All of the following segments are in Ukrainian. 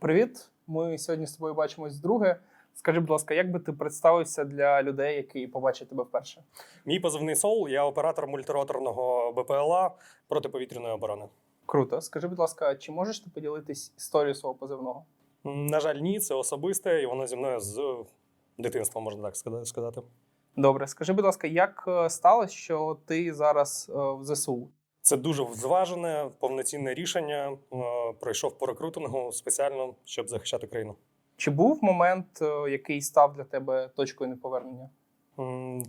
Привіт! Ми сьогодні з тобою бачимось вдруге. Скажи, будь ласка, як би ти представився для людей, які побачать тебе вперше? Мій позивний Сол, я оператор мультироторного БПЛА протиповітряної оборони. Круто. Скажи, будь ласка, чи можеш ти поділитись історією свого позивного? На жаль, ні, це особисте, і воно зі мною з дитинства, можна так сказати. Добре, скажи, будь ласка, як е, сталося, що ти зараз е, в ЗСУ? Це дуже зважене, повноцінне рішення. Е, Пройшов по рекрутингу спеціально, щоб захищати країну. Чи був момент, е, який став для тебе точкою неповернення?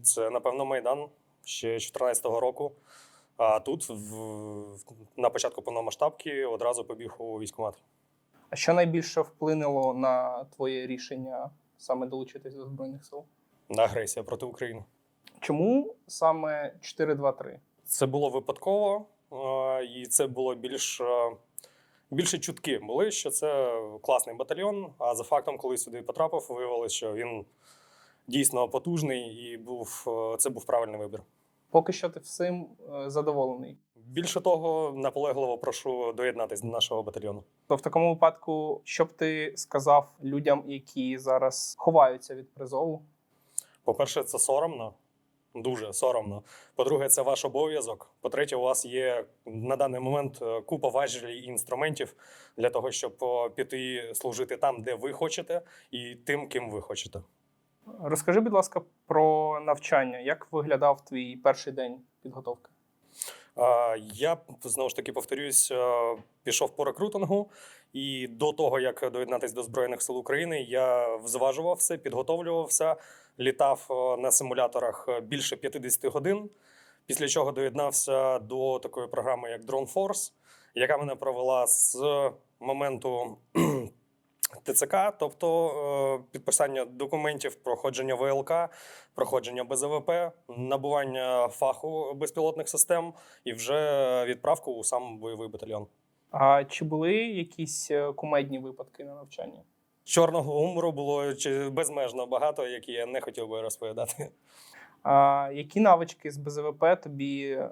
Це, напевно, Майдан ще 2014 року. А тут, в, на початку повномасштабки, одразу побіг у військкомат. А що найбільше вплинуло на твоє рішення саме долучитись до Збройних сил? Агресія проти України. Чому саме 4-2-3? Це було випадково, е, і це було більш е, більше чутки були, що це класний батальйон. А за фактом, коли сюди потрапив, виявилося, що він дійсно потужний і був е, це був правильний вибір. Поки що ти всім задоволений. Більше того, наполегливо прошу доєднатися до нашого батальйону. То в такому випадку, що б ти сказав людям, які зараз ховаються від призову? По-перше, це соромно. Дуже соромно. По-друге, це ваш обов'язок. По-третє, у вас є на даний момент е, купа важелі і інструментів для того, щоб піти служити там, де ви хочете, і тим, ким ви хочете. Розкажи, будь ласка, про навчання. Як виглядав твій перший день підготовки? Я знову ж таки повторюсь, пішов по рекрутингу, і до того як доєднатися до збройних сил України, я взважувався, підготовлювався, літав на симуляторах більше 50 годин. Після чого доєднався до такої програми, як Drone Force, яка мене провела з моменту ТЦК, тобто е, підписання документів, проходження ВЛК, проходження БЗВП, набування фаху безпілотних систем і вже відправку у сам бойовий батальйон. А чи були якісь е, кумедні випадки на навчанні? Чорного гумору було безмежно багато, які я не хотів би розповідати. А які навички з БЗВП тобі е,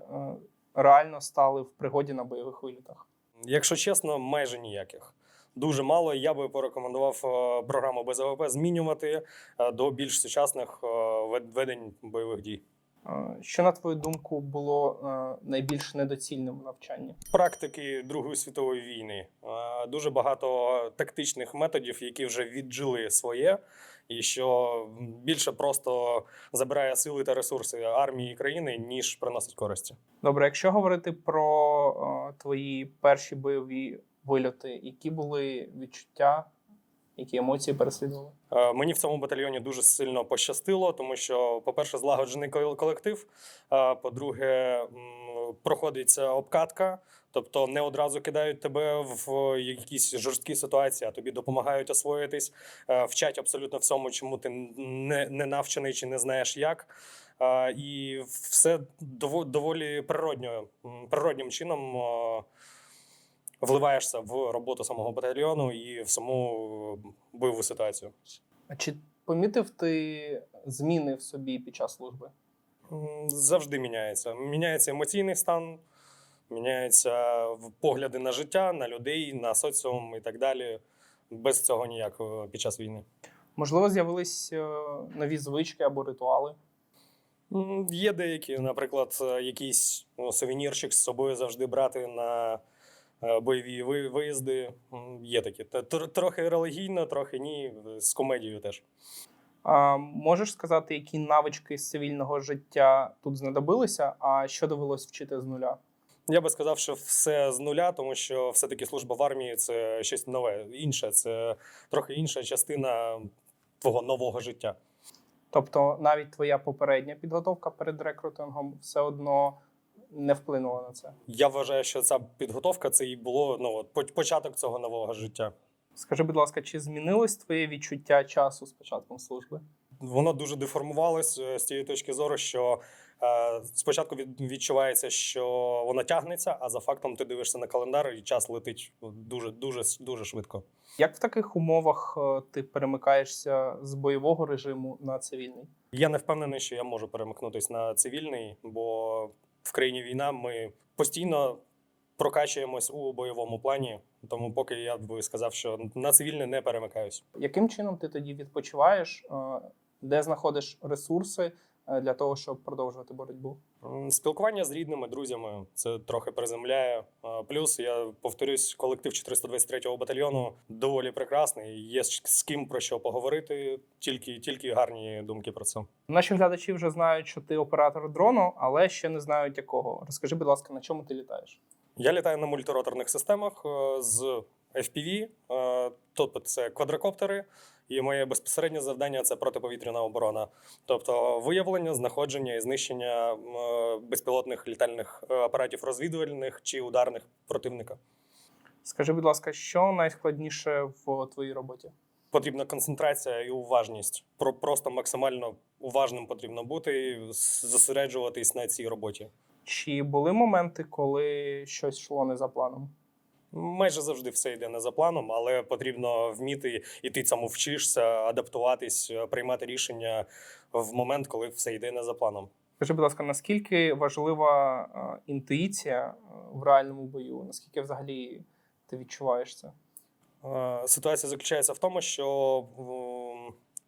реально стали в пригоді на бойових вилітах? Якщо чесно, майже ніяких. Дуже мало. Я би порекомендував е, програму БЗВП змінювати е, до більш сучасних е, ведень бойових дій. Що, на твою думку, було найбільш недоцільним в навчанні? Практики Другої світової війни дуже багато тактичних методів, які вже віджили своє, і що більше просто забирає сили та ресурси армії і країни, ніж приносить користі. Добре, якщо говорити про твої перші бойові вильоти, які були відчуття, які емоції переслідували? Е, Мені в цьому батальйоні дуже сильно пощастило, тому що, по-перше, злагоджений колектив. а По-друге, м, проходиться обкатка, тобто не одразу кидають тебе в якісь жорсткі ситуації, а тобі допомагають освоїтись, е, вчать абсолютно всьому, чому ти не, не навчений чи не знаєш як. І все дово- доволі природньо, природнім чином. Вливаєшся в роботу самого батальйону і в саму е, бойову ситуацію. А чи помітив ти зміни в собі під час служби? Завжди міняється. Міняється емоційний стан, міняються погляди на життя, на людей, на соціум і так далі. Без цього ніяк е, під час війни. Можливо, з'явились е, нові звички або ритуали? Є деякі, наприклад, якийсь сувенірчик з собою завжди брати на бойові ви- виїзди. Є такі. Тр- Трохи релігійно, трохи ні, з комедією теж. А можеш сказати, які навички з цивільного життя тут знадобилися, а що довелось вчити з нуля? Я би сказав, що все з нуля, тому що все-таки служба в армії це щось нове, інше, це трохи інша частина твого нового життя. Тобто, навіть твоя попередня підготовка перед рекрутингом все одно не вплинула на це. Я вважаю, що ця підготовка це і було ну, от, початок цього нового життя. Скажи, будь ласка, чи змінилось твоє відчуття часу з початком служби? Воно дуже деформувалось е, з тієї точки зору, що е, спочатку від, відчувається, що воно тягнеться, а за фактом ти дивишся на календар, і час летить дуже, дуже, дуже швидко. Як в таких умовах е, ти перемикаєшся з бойового режиму на цивільний? Я не впевнений, що я можу перемикнутися на цивільний, бо в країні війна ми постійно прокачуємось у бойовому плані. Тому поки я би сказав, що на цивільне не перемикаюсь. Яким чином ти тоді відпочиваєш, е, де знаходиш ресурси для того, щоб продовжувати боротьбу? Спілкування з рідними, друзями це трохи приземляє. Плюс я повторюсь, колектив 423-го батальйону доволі прекрасний. Є з з ким про що поговорити. Тільки тільки гарні думки про це. Наші глядачі вже знають, що ти оператор дрону, але ще не знають якого. Розкажи, будь ласка, на чому ти літаєш? Я літаю на мультироторних системах е, з FPV, е, тобто це квадрокоптери. І моє безпосереднє завдання це протиповітряна оборона, тобто виявлення, знаходження і знищення е, безпілотних літальних е, апаратів розвідувальних чи ударних противника. Скажи, будь ласка, що найскладніше в твоїй роботі? Потрібна концентрація і уважність. Про просто максимально уважним потрібно бути, і зосереджуватись на цій роботі. Чи були моменти, коли щось йшло не за планом? Майже завжди все йде не за планом, але потрібно вміти, і ти цьому вчишся, адаптуватись, е, приймати рішення в момент, коли все йде не за планом. Скажи, будь ласка, наскільки важлива е, інтуїція е, в реальному бою? Наскільки взагалі ти відчуваєш це? Ситуація заключається в тому, що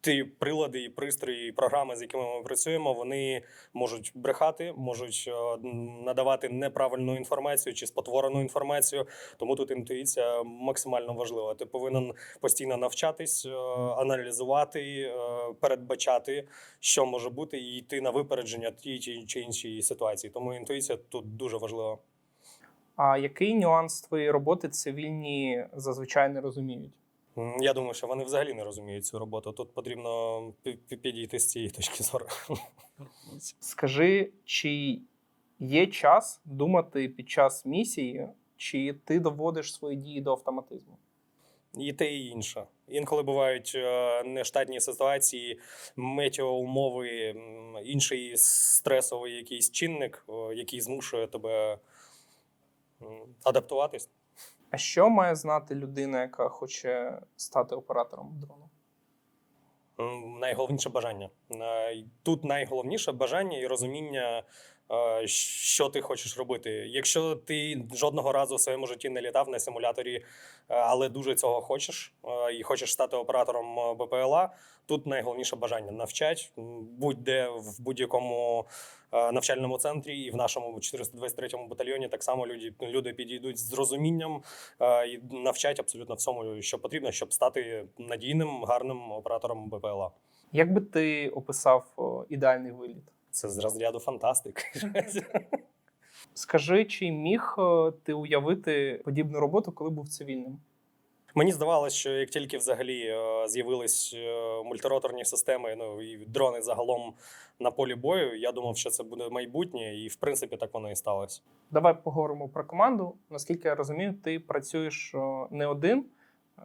ті прилади, і пристрої, і програми, з якими ми працюємо, вони можуть брехати, можуть е, надавати неправильну інформацію чи спотворену інформацію. Тому тут інтуїція максимально важлива. Ти повинен постійно навчатись, е, аналізувати, е, передбачати, що може бути, і йти на випередження тій чи- іншій ситуації. Тому інтуїція тут дуже важлива. А який нюанс твоєї роботи цивільні зазвичай не розуміють? Я думаю, що вони взагалі не розуміють цю роботу. Тут потрібно пі- пі- підійти з цієї точки зору. Скажи, чи є час думати під час місії, чи ти доводиш свої дії до автоматизму? І те, і інше. Інколи бувають е, нештатні ситуації, метеоумови, інший стресовий якийсь чинник, який змушує тебе адаптуватись. А що має знати людина, яка хоче стати оператором дрону? Найголовніше бажання. Тут найголовніше бажання і розуміння, що ти хочеш робити. Якщо ти жодного разу в своєму житті не літав на симуляторі, е, але дуже цього хочеш е, і хочеш стати оператором е, БПЛА, тут найголовніше бажання навчать будь-де в будь-якому е, навчальному центрі, і в нашому 423-му батальйоні так само люди, люди підійдуть з розумінням е, і навчать абсолютно всьому, що потрібно, щоб стати надійним, гарним оператором БПЛА. Як би ти описав ідеальний виліт? Це з розряду фантастик. Скажи, чи міг е, ти уявити подібну роботу, коли був цивільним? Мені здавалося, що як тільки взагалі е, з'явились е, мультироторні системи, ну і дрони загалом на полі бою, я думав, що це буде майбутнє, і в принципі так воно і сталося. Давай поговоримо про команду. Наскільки я розумію, ти працюєш не один.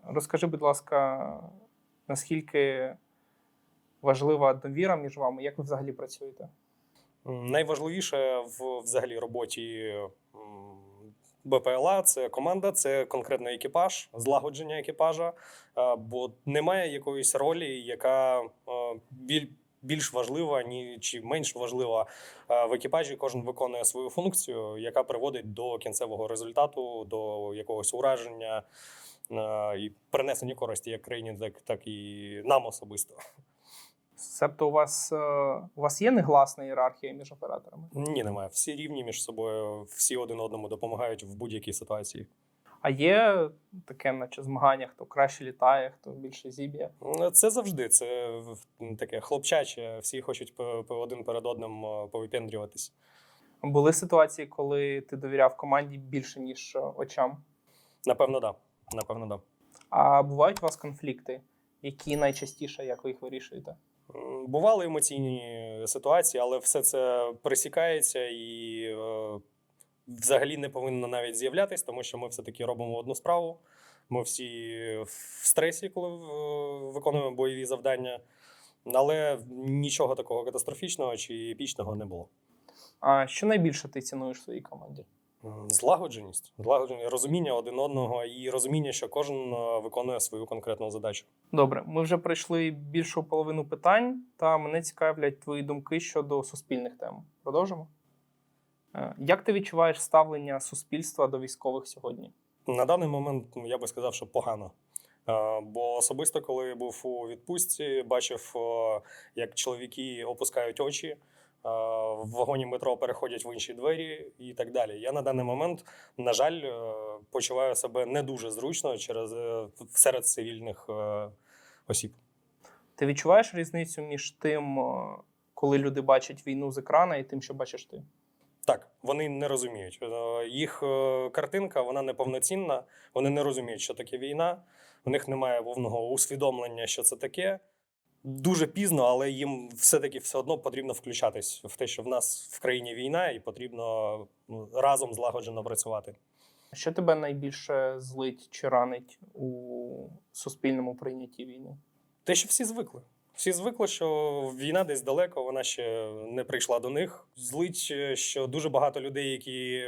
Розкажи, будь ласка, наскільки важлива довіра між вами, як ви взагалі працюєте? Найважливіше в взагалі роботі БПЛА це команда, це конкретно екіпаж, злагодження екіпажа. Е, Бо немає якоїсь ролі, яка е, біль- більш важлива ні чи менш важлива Е, в екіпажі. Кожен виконує свою функцію, яка приводить до кінцевого результату, до якогось ураження і принесення користі як країні, так і нам особисто. Себто, у вас, е, у вас є негласна ієрархія між операторами? Ні, немає. Всі рівні між собою, всі один одному допомагають в будь-якій ситуації. А є таке, наче змагання, хто краще літає, хто більше зіб'є. Це завжди це таке хлопчаче. Всі хочуть один перед одним е, повипендрюватись. Були ситуації, коли ти довіряв команді більше, ніж е, очам. Напевно, да. Напевно, да. А бувають у вас конфлікти, які найчастіше, як ви їх вирішуєте? Бували емоційні ситуації, але все це пресікається і е, взагалі не повинно навіть з'являтись, тому що ми все-таки робимо одну справу. Ми всі в стресі, коли е, виконуємо бойові завдання. Але нічого такого катастрофічного чи епічного не було. А що найбільше ти цінуєш в своїй команді? Злагодженість, злагодженість, розуміння один одного і розуміння, що кожен е, виконує свою конкретну задачу. Добре, ми вже пройшли більшу половину питань, та мене цікавлять твої думки щодо суспільних тем. Продовжимо. Е, Як ти відчуваєш ставлення суспільства до військових сьогодні? На даний момент ну, я би сказав, що погано. Е, Бо особисто, коли був у відпустці, бачив, як чоловіки опускають очі, в вагоні метро переходять в інші двері і так далі. Я на даний момент, на жаль, е, почуваю себе не дуже зручно через е, серед цивільних е, осіб. Ти відчуваєш різницю між тим, е, коли люди бачать війну з екрана, і тим, що бачиш ти? Так, вони не розуміють. Е, Їх е, картинка вона неповноцінна. Вони не розуміють, що таке війна. У них немає повного усвідомлення, що це таке. Дуже пізно, але їм все-таки все одно потрібно включатись в те, що в нас в країні війна, і потрібно ну, разом злагоджено працювати. Що тебе найбільше злить чи ранить у суспільному прийнятті війни? Те, що всі звикли. Всі звикли, що війна десь далеко, вона ще не прийшла до них. Злить, е, що дуже багато людей, які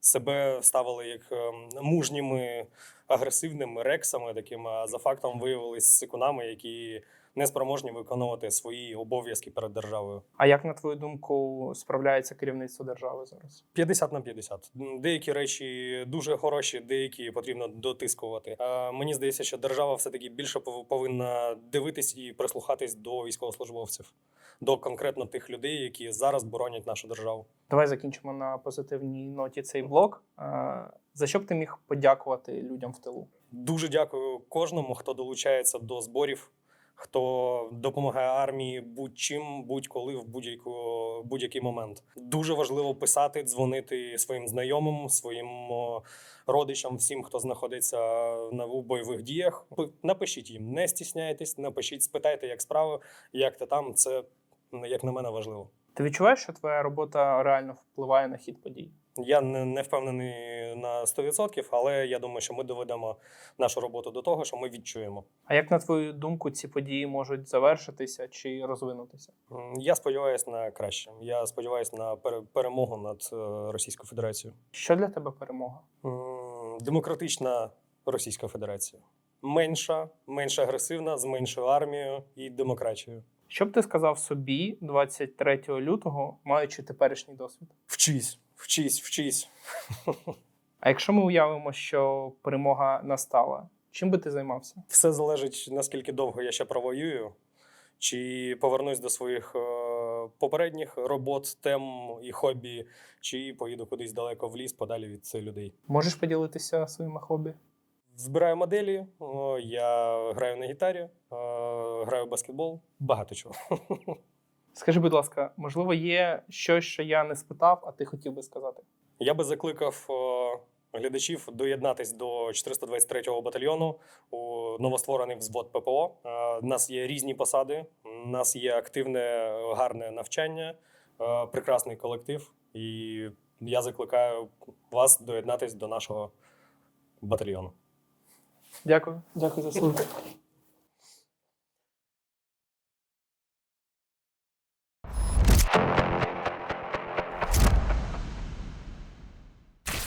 себе ставили як ем, мужніми, агресивними рексами, такими, а за фактом виявилися сикунами, які не спроможні виконувати свої обов'язки перед державою. А як на твою думку справляється керівництво держави зараз? 50 на 50. Деякі речі дуже хороші, деякі потрібно дотискувати. А мені здається, що держава все таки більше повинна дивитись і прислухатись до військовослужбовців, до конкретно тих людей, які зараз боронять нашу державу. Давай закінчимо на позитивній ноті цей блок. Е, За що б ти міг подякувати людям в тилу? Дуже дякую кожному, хто долучається до зборів, хто допомагає армії будь-чим, будь-коли, в будь-яку будь-який момент. Дуже важливо писати, дзвонити своїм знайомим, своїм родичам, всім, хто знаходиться на бойових діях. Напишіть їм, не стісняйтесь, напишіть, спитайте, як справи, як ти там. Це як на мене важливо. Ти відчуваєш, що твоя робота реально впливає на хід подій? Я не, не впевнений на 100%, але я думаю, що ми доведемо нашу роботу до того, що ми відчуємо. А як на твою думку ці події можуть завершитися чи розвинутися? Я сподіваюся на краще. Я сподіваюся на пере- перемогу над е, Російською Федерацією. Що для тебе перемога? Демократична Російська Федерація. Менша, менш агресивна, з меншою армією і демократією. Що б ти сказав собі 23 лютого, маючи теперішній досвід? Вчись, вчись, вчись. А якщо ми уявимо, що перемога настала, чим би ти займався? Все залежить наскільки довго я ще провоюю, чи повернусь до своїх е, попередніх робот, тем і хобі, чи поїду кудись далеко в ліс, подалі від людей. Можеш поділитися своїми хобі? Збираю моделі, я граю на гітарі, е, граю в баскетбол, багато чого. Скажи, будь ласка, можливо, є щось, що я не спитав, а ти хотів би сказати? Я би закликав е, глядачів доєднатись до 423-го батальйону у новостворений взвод ППО. Е, У нас є різні посади, у нас є активне е, гарне навчання, е, прекрасний колектив. І я закликаю вас доєднатись до нашого батальйону. Дякую, дякую за слухання.